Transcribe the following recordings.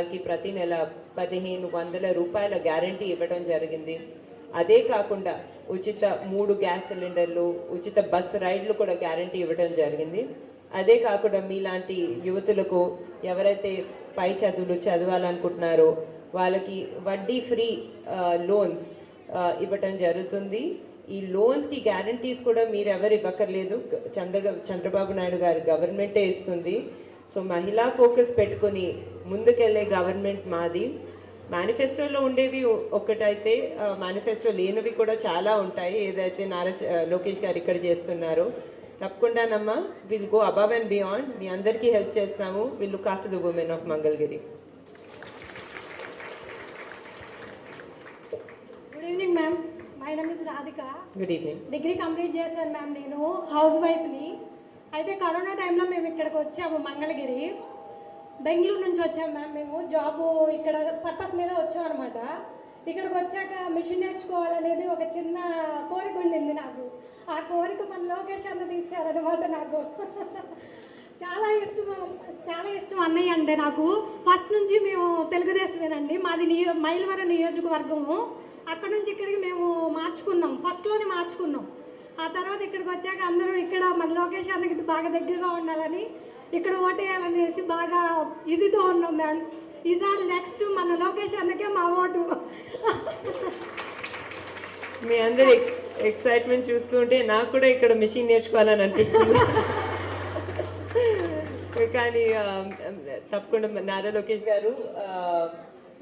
వాళ్ళకి ప్రతి నెల పదిహేను వందల రూపాయల గ్యారంటీ ఇవ్వడం జరిగింది. అదే కాకుండా ఉచిత మూడు గ్యాస్ సిలిండర్లు ఉచిత బస్ రైడ్లు కూడా గ్యారంటీ ఇవ్వడం జరిగింది. అదే కాకుండా మీలాంటి యువతులకు ఎవరైతే పై చదువులు చదవాలనుకుంటున్నారో వాళ్ళకి వడ్డీ ఫ్రీ లోన్స్ ఇవ్వటం జరుగుతుంది. ఈ లోన్స్కి గ్యారంటీస్ కూడా మీరు ఎవరు ఇవ్వక్కర్లేదు. చంద్ర చంద్రబాబు నాయుడు గారు గవర్నమెంటే ఇస్తుంది. సో మహిళా ఫోకస్ పెట్టుకొని ముందుకెళ్ళే గవర్నమెంట్ మాది. మేనిఫెస్టోలో ఉండేవి ఒక్కటైతే మేనిఫెస్టో లేనివి కూడా చాలా ఉంటాయి. ఏదైతే నారా లోకేష్ గారు ఇక్కడ చేస్తున్నారో తప్పకుండానమ్మా will go above and beyond మీ అందరికీ హెల్ప్ చేస్తాము. Will look after the women of Mangalagiri good evening ma'am my name is Radhika good evening degree complete చేశాను మ్యామ్ నేను. హౌస్ వైఫ్ని అయితే కరోనా టైంలో మేము ఇక్కడికి వచ్చాము మంగళగిరి. బెంగళూరు నుంచి వచ్చాము మ్యామ్ మేము. జాబ్ ఇక్కడ పర్పస్ మీద వచ్చాం అనమాట ఇక్కడికి వచ్చాక మిషన్ నేర్చుకోవాలనేది ఒక చిన్న కోరిక ఉండింది నాకు. ఆ కోరిక మన లోకేష్ అన్నది ఇచ్చారనమాట నాకు. చాలా ఇష్టం చాలా ఇష్టం అన్నయ్య అంటే నాకు. ఫస్ట్ నుంచి మేము తెలుగుదేశమేనండి. మాది నియో మైలవరం నియోజకవర్గము. అక్కడ నుంచి ఇక్కడికి మేము మార్చుకున్నాం. ఫస్ట్లోనే మార్చుకున్నాం. ఆ తర్వాత ఇక్కడికి వచ్చాక అందరూ ఇక్కడ మన లోకేష్ అన్నకి బాగా దగ్గరగా ఉండాలని ఇక్కడ ఓటేయాలనేసి బాగా ఇదితో ఉన్నాం మేడం. ఈసారి నెక్స్ట్ మన లోకేష్ అన్నకే మా ఓటు. మీ అందరి ఎక్సైట్మెంట్ చూస్తుంటే నాకు కూడా ఇక్కడ మిషన్ నేర్చుకోవాలని అనిపిస్తుంది. కానీ తప్పకుండా నారా లోకేష్ గారు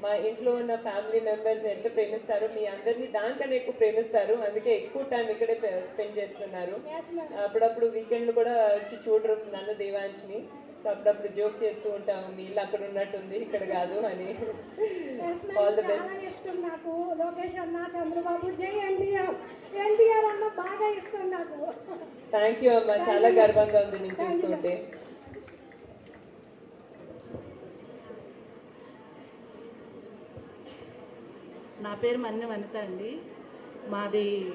మా ఇంట్లో ఉన్న ఫ్యామిలీ మెంబర్స్ ఎంత ప్రేమిస్తారో మీ అందరినీ దానికన్నా ఎక్కువ ప్రేమిస్తారు. అందుకే ఎక్కువ టైం ఇక్కడే స్పెండ్ చేస్తున్నారు. అప్పుడప్పుడు వీకెండ్లు కూడా వచ్చి చూడరు నన్ను దేవాంశిని. సో అప్పుడప్పుడు జోక్ చేస్తూ ఉంటాము మీ ఇల్లు అక్కడ ఉన్నట్టుంది ఇక్కడ కాదు అని. ఆల్ ది బెస్ట్ ఇష్టం నాకు. లోకేష్ అన్న చంద్రబాబు జై ఎన్టీఆర్. ఎన్టీఆర్ అన్న బాగా ఇష్టం నాకు. థ్యాంక్ యూ అమ్మా. చాలా గర్వంగా ఉంది నేను చూస్తుంటే. నా పేరు మన్నె వనిత అండి. మాది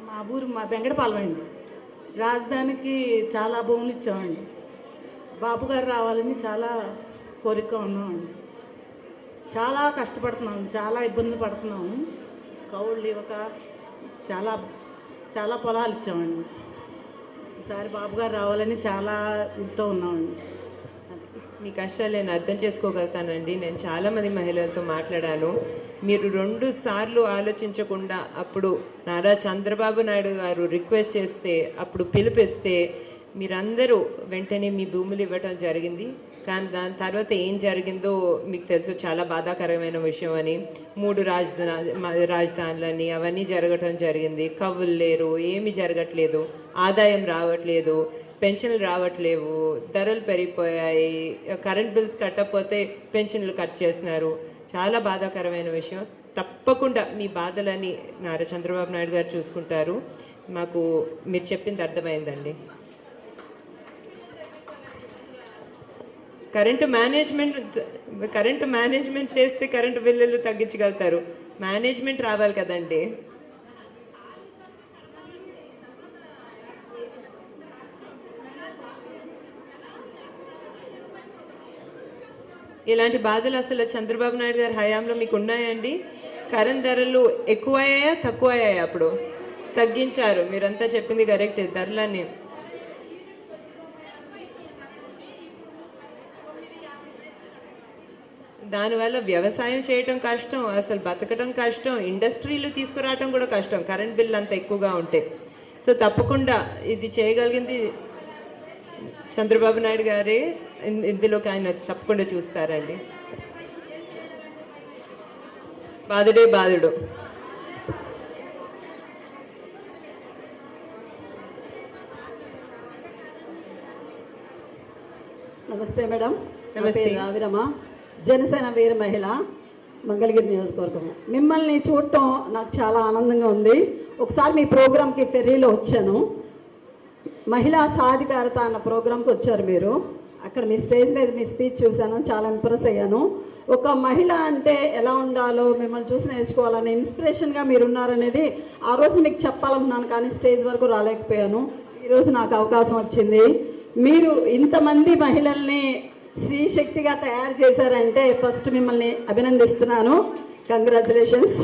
మా ఊరు మా బెంగడపాలెం అండి. రాజధానికి చాలా భూములు ఇచ్చామండి. బాబు గారు రావాలని చాలా కోరిక ఉన్నామండి. చాలా కష్టపడుతున్నాం చాలా ఇబ్బందులు పడుతున్నాము. కౌళ్ళు ఇవ్వక చాలా చాలా పొలాలు ఇచ్చామండి. ఈసారి బాబు గారు రావాలని చాలా ఇదితో ఉన్నామండి. మీ కష్టాలు నేను అర్థం చేసుకోగలుగుతానండి. నేను చాలామంది మహిళలతో మాట్లాడాను. మీరు రెండు సార్లు ఆలోచించకుండా అప్పుడు నారా చంద్రబాబు నాయుడు గారు రిక్వెస్ట్ చేస్తే అప్పుడు పిలిపిస్తే మీరందరూ వెంటనే మీ భూములు ఇవ్వటం జరిగింది. కానీ దాని తర్వాత ఏం జరిగిందో మీకు తెలుసు చాలా బాధాకరమైన విషయం అని. మూడు రాజధాని రాజధానులని అవన్నీ జరగటం జరిగింది. కవులు లేరు ఏమీ జరగట్లేదు ఆదాయం రావట్లేదు. పెన్షన్లు రావట్లేవు ధరలు పెరిగిపోయాయి కరెంట్ బిల్స్ కట్టకపోతే పెన్షన్లు కట్ చేస్తున్నారు. చాలా బాధాకరమైన విషయం. తప్పకుండా మీ బాధలని నారా చంద్రబాబు నాయుడు గారు చూసుకుంటారు. మాకు మీరు చెప్పింది అర్థమైందండి. కరెంటు మేనేజ్మెంట్ కరెంటు మేనేజ్మెంట్ చేస్తే కరెంటు బిల్లులు తగ్గించగలుగుతారు. మేనేజ్మెంట్ రావాలి కదండి. ఇలాంటి బాధలు అసలు చంద్రబాబు నాయుడు గారి హయాంలో మీకు ఉన్నాయండి? కరెంట్ ధరలు ఎక్కువ అయ్యాయా తక్కువ అయ్యాయా అప్పుడు? తగ్గించారు. మీరంతా చెప్పింది కరెక్ట్. ధరలన్నీ. దానివల్ల వ్యవసాయం చేయటం కష్టం అసలు బతకడం కష్టం ఇండస్ట్రీలు తీసుకురావటం కూడా కష్టం. కరెంట్ బిల్లు అంత ఎక్కువగా ఉంటే. సో తప్పకుండా ఇది చేయగలిగింది చంద్రబాబు నాయుడు గారే ఇందులోకి ఆయన తప్పకుండా చూస్తారండి. బాధుడే బాధుడు నమస్తే మేడం. నమస్తే. పేరు రావిరమ. జనసేన వీర మహిళ మంగళగిరి నియోజకవర్గం మిమ్మల్ని చూడటం నాకు చాలా ఆనందంగా ఉంది. ఒకసారి మీ ప్రోగ్రామ్కి ఫెర్రీలో వచ్చాను. మహిళా సాధికారత అన్న ప్రోగ్రాంకి వచ్చారు మీరు. అక్కడ మీ స్టేజ్ మీద మీ స్పీచ్ చూశాను చాలా ఇంప్రెస్ అయ్యాను. ఒక మహిళ అంటే ఎలా ఉండాలో మిమ్మల్ని చూసి నేర్చుకోవాలనే ఇన్స్పిరేషన్గా మీరు ఉన్నారనేది ఆ రోజు మీకు చెప్పాలనుకున్నాను కానీ స్టేజ్ వరకు రాలేకపోయాను. ఈరోజు నాకు అవకాశం వచ్చింది. మీరు ఇంతమంది మహిళల్ని శక్తిగా తయారు చేశారంటే ఫస్ట్ మిమ్మల్ని అభినందిస్తున్నాను. కంగ్రాచులేషన్స్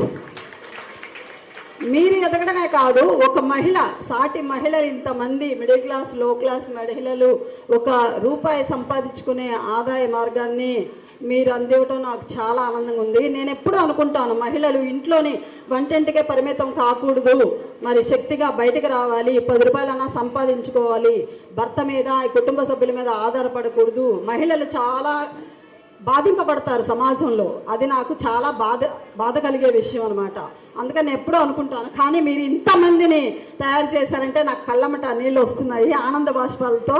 మీరు ఎదగడమే కాదు ఒక మహిళ సాటి మహిళ ఇంతమంది మిడిల్ క్లాస్లో క్లాస్ మహిళలు ఒక రూపాయి సంపాదించుకునే ఆదాయ మార్గాన్ని మీరు అందివ్వటం నాకు చాలా ఆనందంగా ఉంది. నేను ఎప్పుడూ అనుకుంటాను మహిళలు ఇంట్లోని వంటింటికే పరిమితం కాకూడదు. మరి శక్తిగా బయటకు రావాలి పది రూపాయలన్నా సంపాదించుకోవాలి. భర్త మీద కుటుంబ సభ్యుల మీద ఆధారపడకూడదు. మహిళలు చాలా బాధింపబడతారు సమాజంలో. అది నాకు చాలా బాధ బాధ కలిగే విషయం అనమాట అందుకని ఎప్పుడూ అనుకుంటాను కానీ మీరు ఇంతమందిని తయారు చేశారంటే నాకు కళ్ళమట నీళ్ళు వస్తున్నాయి ఆనంద బాష్పాలతో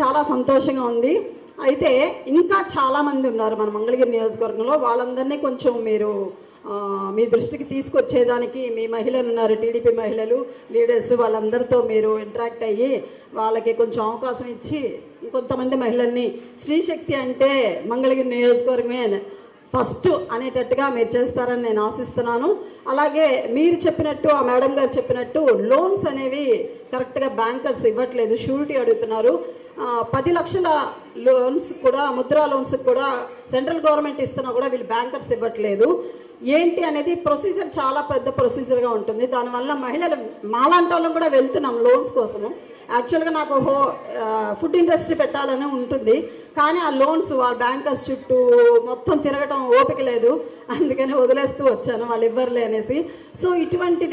చాలా సంతోషంగా ఉంది. అయితే ఇంకా చాలామంది ఉన్నారు మన మంగళగిరి నియోజకవర్గంలో. వాళ్ళందరినీ కొంచెం మీరు మీ దృష్టికి తీసుకొచ్చేదానికి మీ మహిళలు ఉన్నారు టీడీపీ మహిళలు లీడర్స్ వాళ్ళందరితో మీరు ఇంటరాక్ట్ అయ్యి వాళ్ళకి కొంచెం అవకాశం ఇచ్చి కొంతమంది మహిళల్ని స్త్రీశక్తి అంటే మంగళగిరి నియోజకవర్గమే ఫస్ట్ అనేటట్టుగా మీరు చేస్తారని నేను ఆశిస్తున్నాను. అలాగే మీరు చెప్పినట్టు ఆ మేడం గారు చెప్పినట్టు లోన్స్ అనేవి కరెక్ట్గా బ్యాంకర్స్ ఇవ్వట్లేదు షూరిటీ అడుగుతున్నారు. పది లక్షల లోన్స్ కూడా ముద్రా లోన్స్ కూడా సెంట్రల్ గవర్నమెంట్ ఇస్తున్నా కూడా వీళ్ళు బ్యాంకర్స్ ఇవ్వట్లేదు. ఏంటి అనేది ప్రొసీజర్ చాలా పెద్ద ప్రొసీజర్గా ఉంటుంది. దానివల్ల మహిళలు మాలాంటి వాళ్ళం కూడా వెళ్తున్నాం లోన్స్ కోసము. యాక్చువల్గా నాకు హో ఫుడ్ ఇండస్ట్రీ పెట్టాలని ఉంటుంది. కానీ ఆ లోన్స్ వాళ్ళ బ్యాంకర్స్ చుట్టూ మొత్తం తిరగటం ఓపిక లేదు. అందుకని వదిలేస్తూ వచ్చాను. వాళ్ళు ఇవ్వరులే అనేసి. సో ఇటువంటిది